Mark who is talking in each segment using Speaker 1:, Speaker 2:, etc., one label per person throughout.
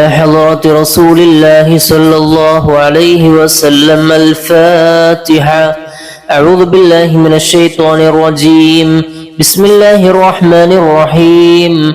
Speaker 1: حضرة رسول الله صلى الله عليه وسلم الفاتحة. أعوذ بالله من الشيطان الرجيم. بسم الله الرحمن الرحيم.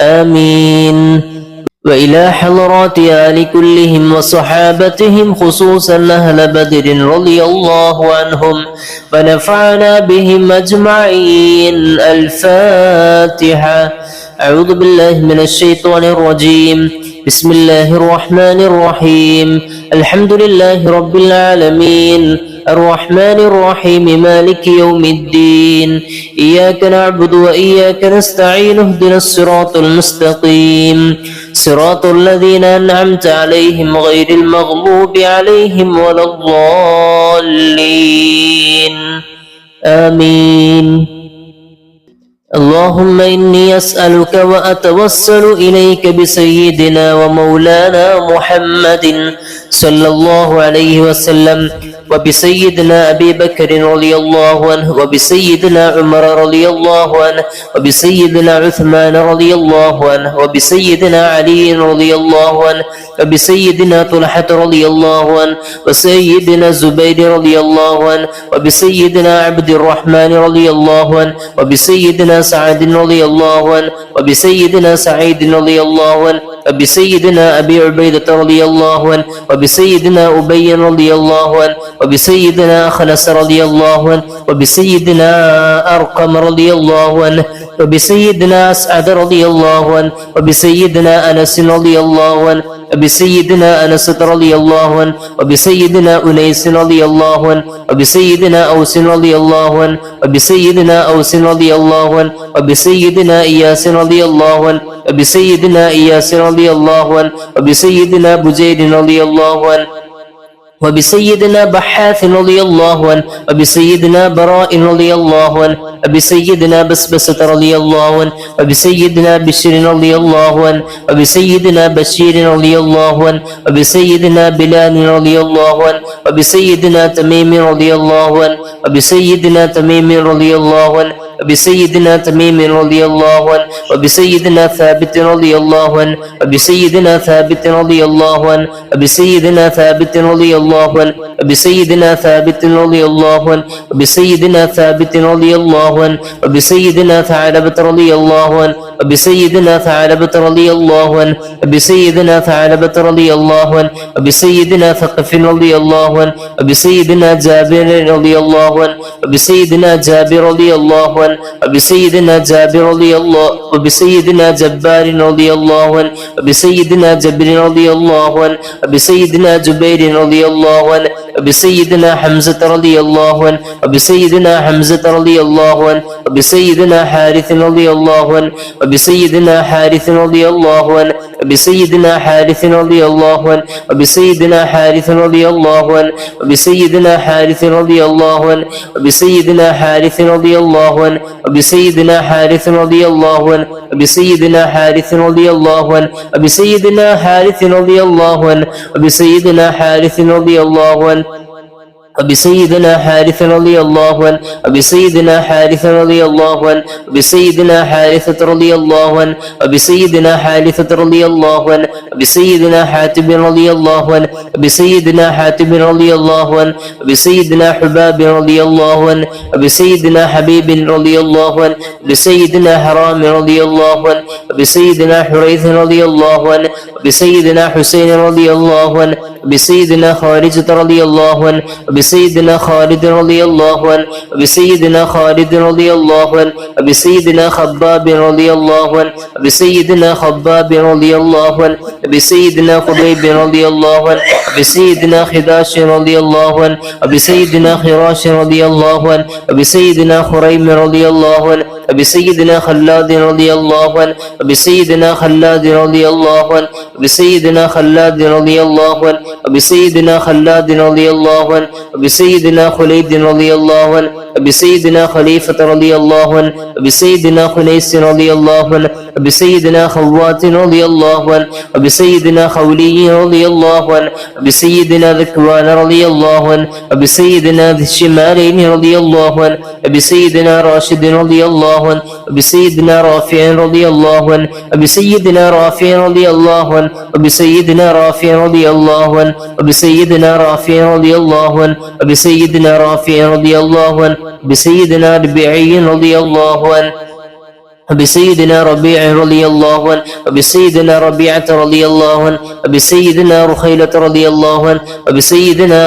Speaker 1: آمين. وإلى حضرات آل كلهم وصحابتهم خصوصا أهل بدر رضي الله عنهم ونفعنا بهم أجمعين. الفاتحة. أعوذ بالله من الشيطان الرجيم. بسم الله الرحمن الرحيم. الحمد لله رب العالمين. الرحمن الرحيم مالك يوم الدين. إياك نعبد وإياك نستعين اهدنا الصراط المستقيم. صراط الذين أنعمت عليهم غير المغضوب عليهم ولا الضالين. آمين. اللهم إني أسألك وأتوسل إليك بسيدنا ومولانا محمد صلى الله عليه وسلم. وبسيدنا أبي بكر رضي الله عنه وبسيدنا عمر رضي الله عنه وبسيدنا عثمان رضي الله عنه وبسيدنا علي رضي الله عنه وبسيدنا طلحة رضي الله عنه وسيدنا زبير رضي الله عنه وبسيدنا عبد الرحمن رضي الله عنه وبسيدنا سعد رضي الله عنه وبسيدنا سعيد رضي الله عنه وبسيدنا أبي عبيدة رضي الله عنه وبسيدنا أبي رضي الله عنه وبسيدنا خنس رضي الله عنه وبسيدنا أرقم رضي الله عنه وبسيدنا أسعد رضي الله عنه وبسيدنا أنس رضي الله عنه وبسيدنا أنس رضي الله عنه وبسيدنا أنيس رضي الله عنه وبسيدنا أوس رضي الله عنه وبسيدنا أوس رضي الله عنه وبسيدنا إياس رضي الله عنه وبسيدنا إياس رضي الله عنه وبسيدنا بجير رضي الله عنه وبسيدنا بحاث رضي الله عنه وبسيدنا براء رضي الله عنه وبسيدنا بسبسة رضي الله عنه وبسيدنا بشر رضي الله عنه وبسيدنا بشير رضي الله عنه وبسيدنا بلال رضي الله عنه وبسيدنا تميم رضي الله عنه وبسيدنا تميم رضي الله عنه وبسيدنا تميم رضي الله عنه وبسيدنا ثابت رضي الله عنه وبسيدنا ثابت رضي الله عنه وبسيدنا ثابت رضي الله عنه وبسيدنا ثابت رضي الله عنه وبسيدنا ثابت رضي الله عنه وبسيدنا ثعلبة رضي الله عنه وبسيدنا ثعلبة رضي الله عنه وبسيدنا ثعلبة رضي الله عنه وبسيدنا ثقف رضي الله عنه وبسيدنا جابر رضي الله عنه وبسيدنا جابر رضي الله عنه وبسيدنا جابر رضي الله وبسيدنا جبار رضي الله عنه وبسيدنا جبر رضي الله عنه وبسيدنا جبير رضي الله عنه وبسيدنا حمزة رضي الله عنه وبسيدنا حمزة رضي الله عنه وبسيدنا حارث رضي الله عنه وبسيدنا حارث رضي الله عنه وبسيدنا حارث رضي الله عنه وبسيدنا حارث رضي الله عنه وبسيدنا حارث رضي الله عنه وبسيدنا حارث رضي الله عنه وبسيدنا حارث رضي الله عنه وبسيدنا حارث رضي الله عنه وبسيدنا حارث رضي الله عنه وبسيدنا حارث رضي الله عنه وبسيدنا حارث رضي الله عنه وبسيدنا حارث رضي الله عنه وبسيدنا حارثة رضي الله عنه وبسيدنا حارثة رضي الله عنه وبسيدنا حاتم رضي الله عنه وبسيدنا حاتم رضي الله عنه وبسيدنا حباب رضي الله عنه وبسيدنا حبيب رضي الله عنه وبسيدنا حرام رضي الله عنه وبسيدنا حريث رضي الله عنه وبسيدنا حسين رضي الله عنه وبسيدنا خارجة رضي الله عنه وبسيدنا خالد رضي الله عنه وبسيدنا خالد رضي الله عنه وبسيدنا خباب رضي الله عنه وبسيدنا خباب رضي الله عنه وبسيدنا خبيب رضي الله عنه وبسيدنا خداش رضي الله عنه وبسيدنا خراش رضي الله عنه وبسيدنا خريم رضي الله عنه وبسيدنا خلاد رضي الله عنه وبسيدنا خلاد رضي الله عنه وبسيدنا خلاد رضي الله عنه وبسيدنا خلاد رضي الله عنه وبسيدنا خليد رضي الله عنه. وبسيدنا خليفة رضي الله عنه وبسيدنا خنيس رضي الله عنه وبسيدنا خوات رضي الله عنه وبسيدنا خولي رضي الله عنه وبسيدنا ذكوان رضي الله عنه وبسيدنا ذي الشمالين رضي الله عنه وبسيدنا راشد رضي الله عنه وبسيدنا رافع رضي الله عنه وبسيدنا رافع رضي الله عنه وبسيدنا رافع رضي الله عنه وبسيدنا رافع رضي الله عنه وبسيدنا رافع رضي الله عنه بسيدنا ربيعي رضي الله عنه وبسيدنا ربيع رضي الله عنه وبسيدنا ربيعة رضي الله عنه وبسيدنا رخيلة رضي الله عنه وبسيدنا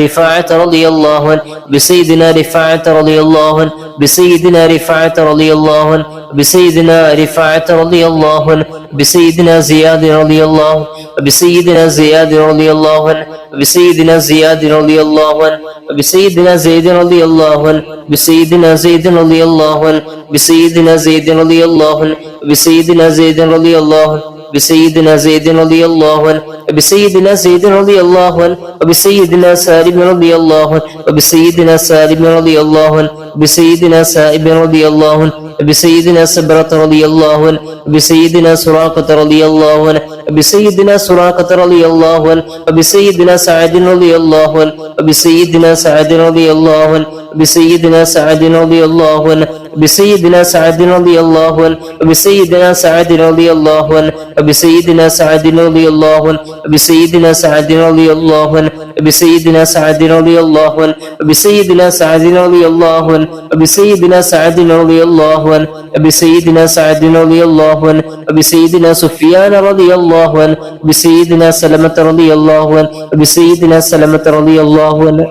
Speaker 1: رفاعة رضي الله عنه وبسيدنا رفاعة رضي الله عنه بسيدنا رفاعة رضي الله عنه وبسيدنا رفاعة رضي الله عنه بسيدنا زياد رضي الله عنه وبسيدنا زياد رضي الله عنه وبسيدنا زياد رضي الله عنه وبسيدنا زيد رضي الله عنه بسيدنا زيد رضي الله عنه بسيدنا زيد رضي الله عنه بسيدنا زيد رضي الله عنه بسيدنا زيد رضي الله عنه وبسيدنا زيد رضي الله عنه وبسيدنا سالم رضي الله عنه وبسيدنا سالم رضي الله عنه وبسيدنا سائب رضي الله عنه وبسيدنا سبرة رضي الله عنه وبسيدنا سراقة رضي الله عنه وبسيدنا سراقة رضي الله عنه وبسيدنا سعد رضي الله عنه وبسيدنا سعد رضي الله عنه وبسيدنا سعد رضي الله عنه بسيدنا سعد رضي الله عنه وبسيدنا سعد رضي الله عنه وبسيدنا سعد رضي الله عنه وبسيدنا سعد رضي الله عنه وبسيدنا سعد رضي الله عنه وبسيدنا سعد رضي الله عنه وبسيدنا سعد رضي الله عنه وبسيدنا سعد رضي الله عنه وبسيدنا سفيان رضي الله عنه وبسيدنا سلمة رضي الله عنه وبسيدنا سلمة رضي الله عنه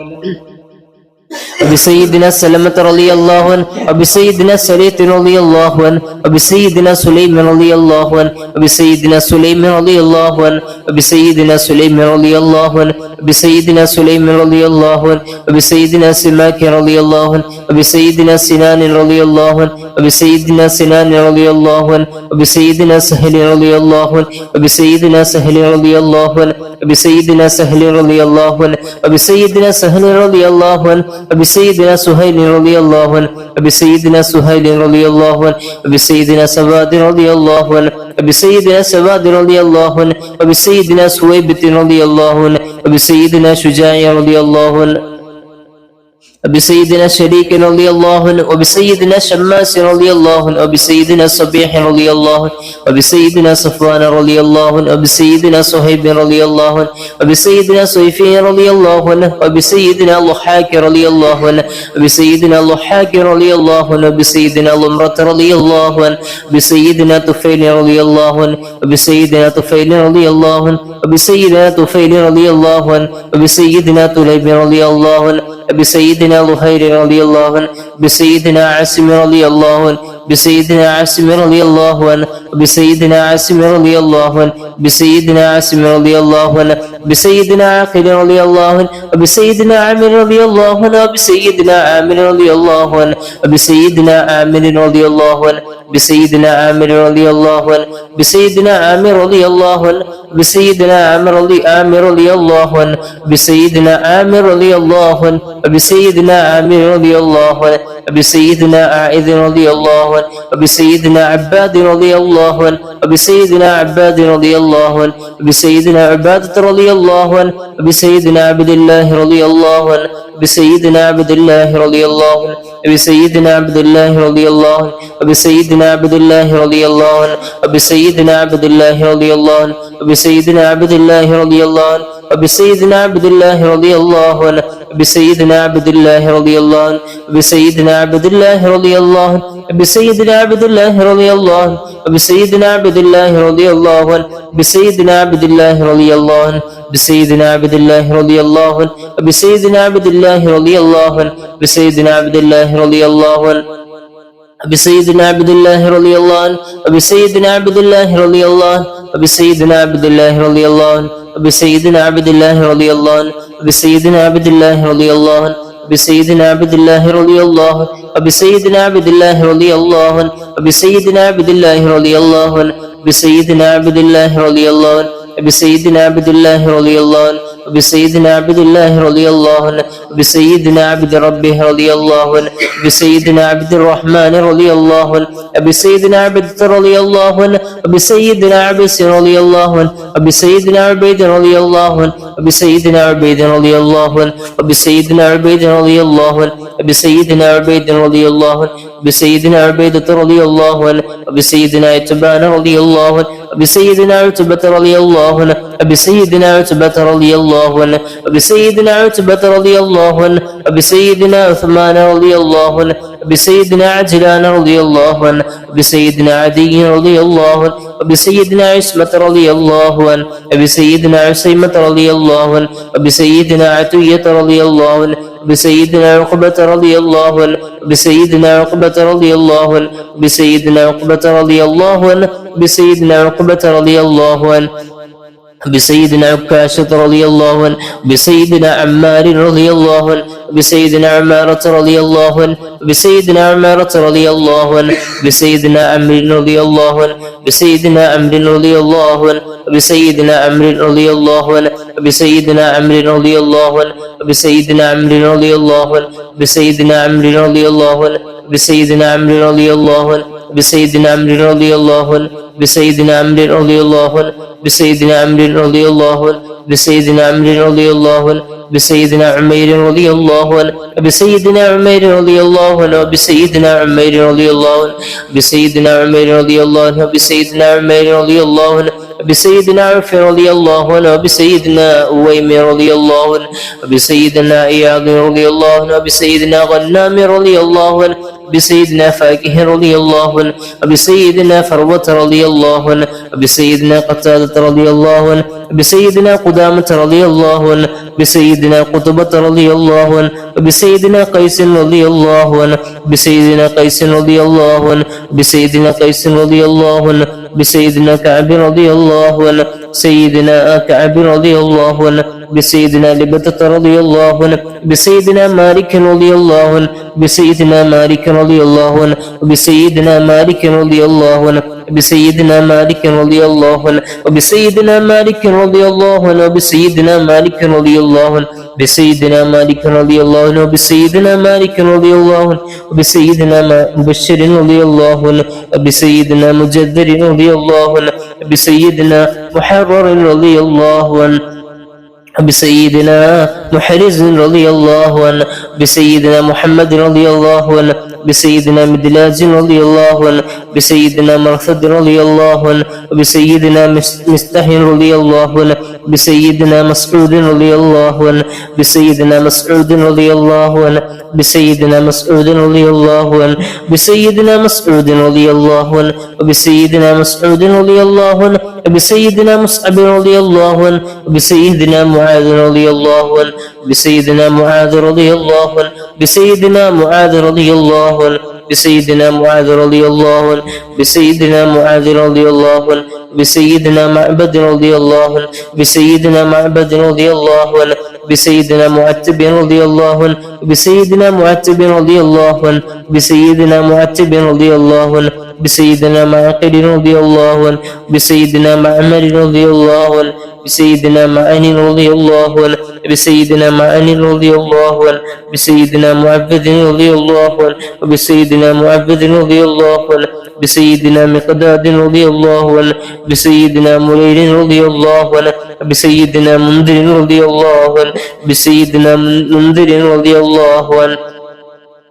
Speaker 1: وبسيدنا سلمة رضي الله عنه وبسيدنا سليت رضي الله عنه وبسيدنا سليم رضي الله عنه وبسيدنا سليم رضي الله عنه وبسيدنا سليم رضي الله عنه وبسيدنا سليم رضي الله عنه وبسيدنا سماك رضي الله عنه وبسيدنا سنان رضي الله عنه وبسيدنا سنان رضي الله عنه وبسيدنا سهل رضي الله عنه وبسيدنا سهل رضي الله عنه وبسيدنا سهل رضي الله عنه وبسيدنا سهل رضي الله عنه وبسيدنا سهيل رضي الله عنه وبسيدنا سهيل رضي الله عنه وبسيدنا سواد رضي الله عنه وبسيدنا سواد رضي الله عنه وبسيدنا سويبة رضي الله عنه وبسيدنا شجاع رضي الله عنه وبسيدنا شريك رضي الله عنه وبسيدنا شماس رضي الله عنه وبسيدنا صبيح رضي الله عنه وبسيدنا صفوان رضي الله عنه وبسيدنا صهيب رضي الله عنه وبسيدنا صيفي رضي الله عنه وبسيدنا ضحاك رضي الله عنه وبسيدنا ضحاك رضي الله عنه وبسيدنا ضمرة رضي الله عنه وبسيدنا طفيل رضي الله عنه وبسيدنا طفيل رضي الله عنه وبسيدنا طفيل رضي الله عنه وبسيدنا طليب رضي الله عنه بسيدنا ظهير رضي الله عنه بسيدنا عاصم رضي الله عنه بسيدنا عاصم رضي الله عنه بسيدنا عاصم رضي الله عنه بسيدنا عاصم رضي الله عنه بسيدنا عاقل رضي الله عنه وبسيدنا عامر رضي الله عنه وبسيدنا عامر رضي الله عنه وبسيدنا عامر رضي الله عنه. بسيدنا عامر رضي الله عنه بسيدنا عامر رضي الله عنه بسيدنا عامر رضي عامر رضي الله عنه بسيدنا عامر رضي الله عنه وبسيدنا عامر رضي الله عنه وبسيدنا عائذ رضي الله عنه وبسيدنا عباد رضي الله عنه وبسيدنا عباد رضي الله عنه وبسيدنا عبادة رضي الله عنه وبسيدنا عبد الله رضي الله عنه بسيدنا عبد الله رضي الله عنه وبسيدنا عبد الله رضي الله عنه وبسيدنا عبد الله رضي الله عنه وبسيدنا عبد الله رضي الله عنه وبسيدنا عبد الله رضي الله عنه وبسيدنا عبد الله رضي الله عنه وبسيدنا عبد الله رضي الله عنه وبسيدنا عبد الله رضي الله عنه وبسيدنا عبد الله رضي الله عنه وبسيدنا عبد الله رضي الله عنه بسيدنا عبد الله رضي الله عنه بسيدنا عبد الله رضي الله عنه وبسيدنا عبد الله رضي الله عنه بسيدنا عبد الله رضي الله عنه بسيدنا عبد الله رضي الله عنه وبسيدنا عبد الله رضي الله عنه وبسيدنا عبد الله رضي الله عنه وبسيدنا عبد الله رضي الله عنه وبسيدنا عبد الله رضي الله عنه بسيدنا عبد الله رضي الله عنه وبسيدنا عبد الله رضي الله عنه وبسيدنا عبد الله رضي الله عنه بسيدنا عبد الله رضي الله عنه بسيدنا عبد الله رضي الله عنه وبسيدنا عبد الله رضي الله عنه وبسيدنا عبد ربه رضي الله عنه وبسيدنا عبد الرحمن رضي الله عنه وبسيدنا عبد رضي الله عنه وبسيدنا عبس رضي الله عنه وبسيدنا عبيد رضي الله عنه وبسيدنا عبيد رضي الله عنه وبسيدنا عبيد رضي الله عنه وبسيدنا عبيد رضي الله عنه وبسيدنا عبيدة رضي الله عنه وبسيدنا عتبان رضي الله عنه وبسيدنا عتبة رضي الله عنه وبسيدنا عتبة رضي الله عنه وبسيدنا عتبة رضي الله عنه وبسيدنا عثمان رضي الله عنه وبسيدنا عجلان رضي الله عنه وبسيدنا عدي رضي الله عنه وبسيدنا عصمة رضي الله عنه وبسيدنا عسيمة رضي الله عنه وبسيدنا عتية رضي الله عنه بسيدنا عقبة رضي الله عنه بسيدنا عقبة رضي الله عنه بسيدنا عقبة رضي الله عنه بسيدنا عقبة رضي الله عنه. بسيدنا عكاشة رضي الله عنه بسيدنا عمار رضي الله عنه بسيدنا عمارة رضي الله عنه بسيدنا عمارة رضي الله عنه بسيدنا عمرو رضي الله عنه بسيدنا عمرو رضي الله عنه بسيدنا عمرو رضي الله عنه بسيدنا عمرو رضي الله عنه بسيدنا عمرو رضي الله عنه بسيدنا عمرو رضي الله عنه بسيدنا عمرو رضي الله عنه بسيدنا عمرو رضي الله عنه بسيدنا عمرو رضي الله عنه بسيدنا عمرو رضي الله عنه بسيدنا عمرو رضي الله عنه بسيدنا عمير رضي الله عنه بسيدنا عمير رضي الله عنه بسيدنا عمير رضي الله عنه بسيدنا عمير رضي الله عنه بسيدنا عمير رضي الله عنه بسيدنا عرف رضي الله عنه بسيدنا أويم رضي الله عنه بسيدنا إياض رضي الله عنه بسيدنا غنام رضي الله عنه بسيدنا فاكه رضي الله عنه وبسيدنا فروة رضي الله عنه وبسيدنا قتادة رضي الله عنه بسيدنا قدامة رضي الله عنه بسيدنا قطبة رضي الله عنه وبسيدنا قيس رضي الله عنه بسيدنا قيس رضي الله عنه بسيدنا قيس رضي الله عنه بسيدنا كعب رضي الله عنه سيدنا كعب رضي الله عنه بسيدنا لبتة رضي الله عنه بسيدنا مالك رضي الله عنه بسيدنا مالك رضي الله عنه وبسيدنا مالك رضي الله عنه بسيدنا مالك رضي الله عنه وبسيدنا مالك رضي الله عنه وبسيدنا مالك رضي الله عنه بسيدنا مالك رضي الله عنه وبسيدنا مالك رضي الله عنه وبسيدنا مبشر رضي الله عنه وبسيدنا مجدر رضي الله عنه وبسيدنا محرر رضي الله عنه بسيدنا محرز رضي الله عنه بسيدنا محمد رضي الله عنه بسيدنا مدلاج رضي الله عنه بسيدنا مرثد رضي الله عنه وبسيدنا مستحي رضي الله عنه بسيدنا مسعود رضي الله عنه بسيدنا مسعود رضي الله عنه بسيدنا مسعود رضي الله عنه بسيدنا مسعود رضي الله عنه وبسيدنا مسعود رضي الله عنه وبسيدنا مصعب رضي الله عنه وبسيدنا معاذ رضي الله عنه بسيدنا معاذ رضي الله عنه بسيدنا معاذ رضي الله عنه بسيدنا معاذ رضي الله عنه بسيدنا معاذ رضي الله عنه بسيدنا معبد رضي الله عنه بسيدنا معبد رضي الله عنه بسيدنا معتب رضي الله عنه بسيدنا معتب رضي الله عنه بسيدنا معتب رضي الله عنه بسيدنا معقل رضي الله عنه بسيدنا معمر رضي الله عنه بسيدنا معن رضي الله عنه بسيدنا معن رضي الله عنه بسيدنا معبد رضي الله عنه وبسيدنا معبد رضي الله عنه بسيدنا مقداد رضي الله عنه بسيدنا مرير رضي الله عنه بسيدنا منذر رضي الله عنه بسيدنا منذر رضي الله عنه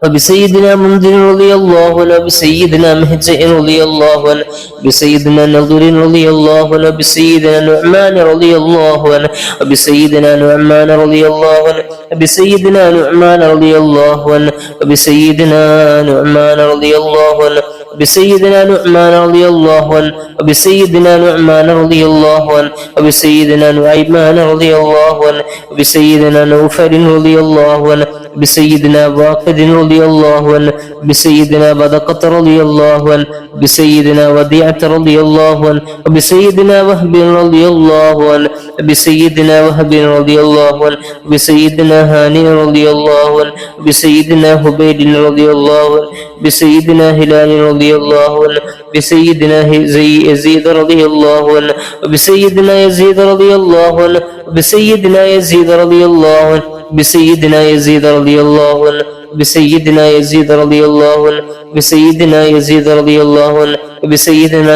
Speaker 1: وبسيدنا منذر رضي الله عنه بسيدنا مهجئ رضي الله عنه بسيدنا نضر رضي الله عنه بسيدنا نعمان رضي الله عنه وبسيدنا نعمان رضي الله عنه وبسيدنا نعمان رضي الله عنه وبسيدنا نعمان رضي الله عنه بسيدنا نعمان رضي الله عنه وبسيدنا نعمان رضي الله عنه وبسيدنا نعيمان رضي الله عنه وبسيدنا نوفل رضي الله عنه بسيدنا واقد رضي الله عنه بسيدنا بدقة رضي الله عنه بسيدنا وديعة رضي الله عنه وبسيدنا وهب رضي الله عنه بسيدنا وهب رضي الله عنه بسيدنا هاني رضي الله عنه بسيدنا هبيد رضي الله عنه بسيدنا هلال رضي الله عنه بسيدنا زي يزيد رضي الله عنه وبسيدنا يزيد رضي الله عنه وبسيدنا يزيد رضي الله عنه بسيدنا يزيد رضي الله عنه بسيدنا يزيد رضي الله عنه بسيدنا يزيد رضي الله عنه بسيدنا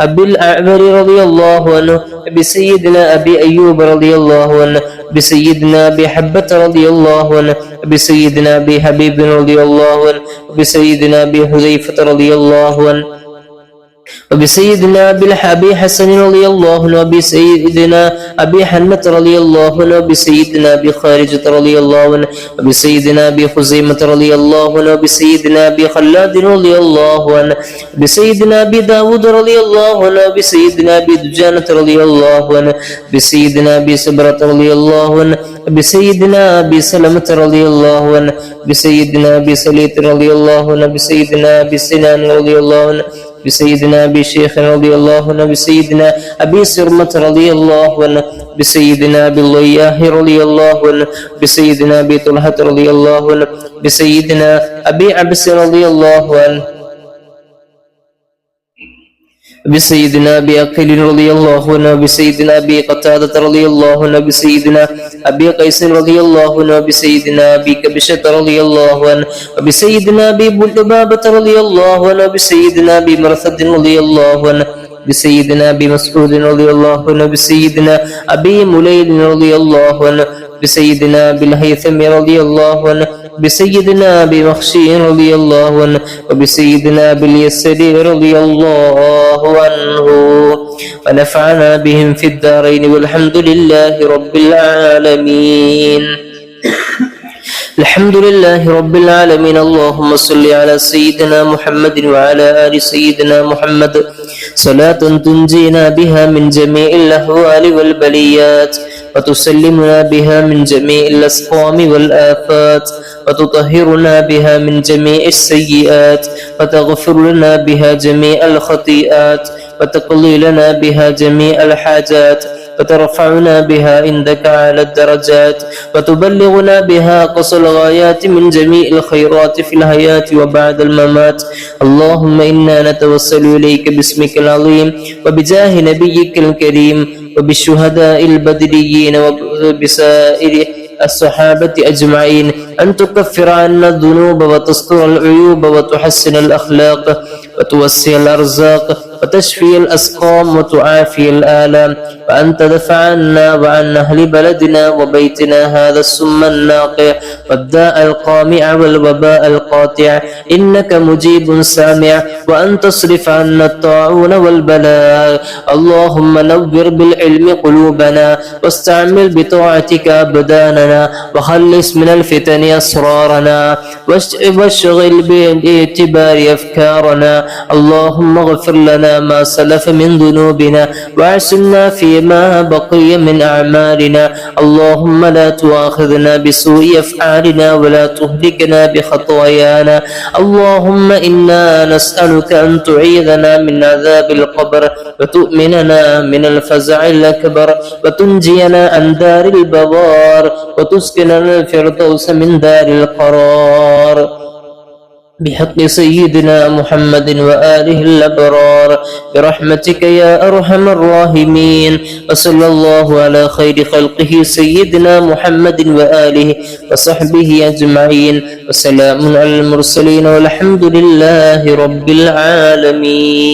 Speaker 1: أبي الأعبر رضي الله عنه بسيدنا أبي أيوب رضي الله عنه بسيدنا أبي حبة رضي الله عنه بسيدنا أبي حبيب رضي الله عنه بسيدنا أبي حذيفة رضي الله عنه. وبسيدنا أبي الحبي حسن رضي الله عنه وبسيدنا أبي حنمة رضي الله عنه وبسيدنا أبي خارجة رضي الله عنه وبسيدنا أبي خزيمة رضي الله عنه وبسيدنا أبي خلاد رضي الله عنه بسيدنا أبي داود رضي الله عنه وبسيدنا أبي دجانة رضي الله عنه بسيدنا أبي سبرة رضي الله عنه بسيدنا أبي سلمة رضي الله عنه بسيدنا أبي سليط رضي الله عنه بسيدنا أبي سنان رضي الله عنه بسيدنا أبي شيخ رضي الله عنه بسيدنا أبي سرمة رضي الله عنه بسيدنا أبي اللياه رضي الله عنه بسيدنا أبي طلحة رضي الله عنه بسيدنا أبي عبس رضي الله عنه. بسيدنا أبي أقيل رضي الله عنه بسيدنا أبي قتادة رضي الله عنه بسيدنا أبي قيس رضي الله عنه بسيدنا أبي كبشة رضي الله عنه وبسيدنا أبي لبابة رضي الله عنه بسيدنا أبي مرثد رضي الله عنه. بسيدنا أبي مسعود رضي الله عنه بسيدنا أبي مليل رضي الله عنه بسيدنا أبي الهيثم رضي الله عنه بسيدنا أبي مخشي رضي الله عنه وبسيدنا أبي اليسر رضي الله عنه. ونفعنا بهم في الدارين والحمد لله رب العالمين. الحمد لله رب العالمين. اللهم صل على سيدنا محمد وعلى آل سيدنا محمد. صلاة تنجينا بها من جميع الأهوال والبليات وتسلمنا بها من جميع الأسقام والآفات وتطهرنا بها من جميع السيئات وتغفر لنا بها جميع الخطيئات وتقضي لنا بها جميع الحاجات وترفعنا بها عندك على الدرجات وتبلغنا بها قصى الغايات من جميع الخيرات في الحياة وبعد الممات. اللهم إنا نتوسل إليك باسمك العظيم وبجاه نبيك الكريم وبالشهداء البدريين وبسائر الصحابة أجمعين. أن تكفر عنا الذنوب وتستر العيوب وتحسن الأخلاق وتوسع الأرزاق وتشفي الأسقام وتعافي الآلام وأن تدفع عنا وعن أهل بلدنا وبيتنا هذا السم الناقع والداء القامع والوباء القاطع. إنك مجيب سامع وأن تصرف عنا الطاعون والبلاء. اللهم نور بالعلم قلوبنا واستعمل بطاعتك أبداننا وخلص من الفتن أسرارنا واشغل باعتبار أفكارنا. اللهم اغفر لنا ما سلف من ذنوبنا واعسنا فيما بقي من أعمالنا. اللهم لا تؤاخذنا بسوء أفعالنا ولا تهلكنا بخطايانا. اللهم إنا نسألك أن تعيذنا من عذاب القبر وتؤمننا من الفزع الأكبر وتنجينا عن دار البوار وتسكننا الفردوس من دار القرار. بحق سيدنا محمد وآله الأبرار برحمتك يا أرحم الراحمين وصلى الله على خير خلقه سيدنا محمد وآله وصحبه أجمعين وسلام على المرسلين والحمد لله رب العالمين.